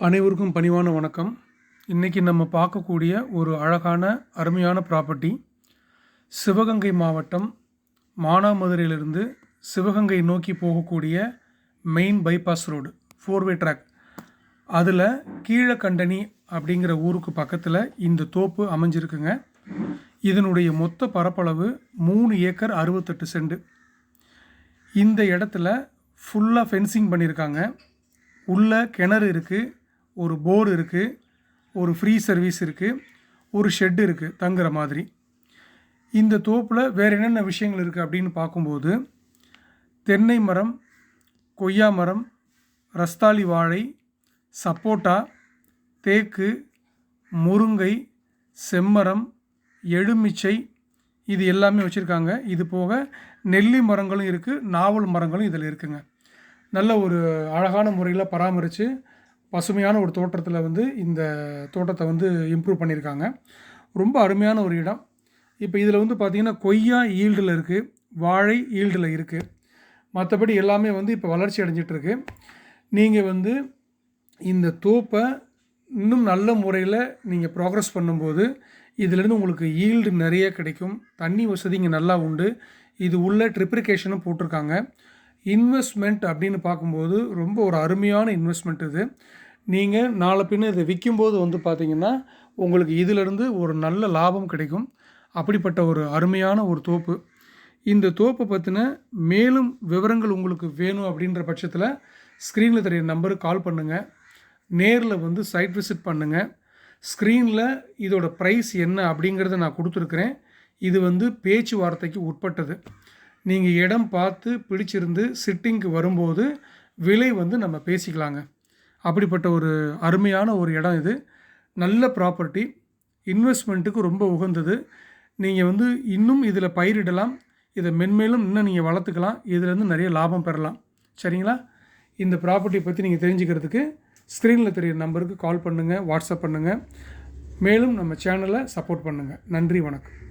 அனைவருக்கும் பணிவான வணக்கம். இன்றைக்கி நம்ம பார்க்கக்கூடிய ஒரு அழகான அருமையான ப்ராப்பர்ட்டி சிவகங்கை மாவட்டம் மானாமதுரையிலிருந்து சிவகங்கை நோக்கி போகக்கூடிய main bypass road four way track அதில் கீழக்கண்டனி அப்படிங்கிற ஊருக்கு பக்கத்தில் இந்த தோப்பு அமைஞ்சிருக்குங்க. இதனுடைய மொத்த பரப்பளவு மூணு ஏக்கர் அறுபத்தெட்டு செண்டு இந்த இடத்துல ஃபுல்லாக ஃபென்சிங் பண்ணியிருக்காங்க உள்ள கிணறு இருக்குது ஒரு போர் இருக்குது ஒரு ஃப்ரீ சர்வீஸ் இருக்குது ஒரு ஷெட் இருக்குது தங்குற மாதிரி. இந்த தோப்பில் வேறு என்னென்ன விஷயங்கள் இருக்குது அப்படின்னு பார்க்கும்போது தென்னை மரம் கொய்யா மரம் ரஸ்தாலி வாழை சப்போட்டா தேக்கு முருங்கை செம்மரம் எலுமிச்சை இது எல்லாமே வச்சுருக்காங்க. இது போக நெல்லி மரங்களும் இருக்குது நாவல் மரங்களும் இதில் இருக்குங்க. நல்ல ஒரு அழகான முறையில் பராமரித்து பசுமையான ஒரு தோட்டத்தில் வந்து இந்த தோட்டத்தை வந்து இம்ப்ரூவ் பண்ணியிருக்காங்க. ரொம்ப அருமையான ஒரு இடம். இப்போ இதில் வந்து பார்த்திங்கன்னா கொய்யா ஈல்டில் இருக்குது வாழை ஈல்டில் இருக்குது மற்றபடி எல்லாமே வந்து இப்போ வளர்ச்சி அடைஞ்சிட்ருக்கு நீங்கள் வந்து இந்த தோப்பை இன்னும் நல்ல முறையில் நீங்கள் ப்ராக்ரஸ் பண்ணும்போது இதிலேருந்து உங்களுக்கு ஈல்டு நிறைய கிடைக்கும். தண்ணி வசதி இங்கே நல்லா உண்டு. இது உள்ள ட்ரிப்ரிகேஷனும் போட்டிருக்காங்க. இன்வெஸ்ட்மெண்ட் அப்படின்னு பார்க்கும்போது ரொம்ப ஒரு அருமையான இன்வெஸ்ட்மெண்ட் இது. நீங்கள் நாளை பின்ன இதை விற்கும்போது வந்து பார்த்திங்கன்னா உங்களுக்கு இதிலிருந்து ஒரு நல்ல லாபம் கிடைக்கும். அப்படிப்பட்ட ஒரு அருமையான ஒரு தோப்பு. இந்த தோப்பை பற்றின மேலும் விவரங்கள் உங்களுக்கு வேணும் அப்படின்ற பட்சத்தில் ஸ்க்ரீனில் தெரிய நம்பருக்கு கால் பண்ணுங்கள் நேரில் வந்து சைட் விசிட் பண்ணுங்கள் ஸ்க்ரீனில் இதோட ப்ரைஸ் என்ன அப்படிங்கிறத நான் கொடுத்துருக்குறேன். இது வந்து பேச்சுவார்த்தைக்கு உட்பட்டது. நீங்கள் இடம் பார்த்து பிடிச்சிருந்து சிட்டிங்க்கு வரும்போது விலை வந்து நம்ம பேசிக்கலாங்க. அப்படிப்பட்ட ஒரு அருமையான ஒரு இடம் இது. நல்ல ப்ராப்பர்ட்டி இன்வெஸ்ட்மெண்ட்டுக்கு ரொம்ப உகந்தது. நீங்கள் வந்து இன்னும் இதில் பயிரிடலாம். இதை மென்மேலும் இன்னும் நீங்கள் வளர்த்துக்கலாம். இதிலேருந்து நிறைய லாபம் பெறலாம். சரிங்களா? இந்த ப்ராப்பர்ட்டியை பற்றி நீங்கள் தெரிஞ்சுக்கிறதுக்கு ஸ்க்ரீனில் தெரியிற நம்பருக்கு கால் பண்ணுங்கள் வாட்ஸ்அப் பண்ணுங்கள் மேலும் நம்ம சேனலை சப்போர்ட் பண்ணுங்கள் நன்றி வணக்கம்.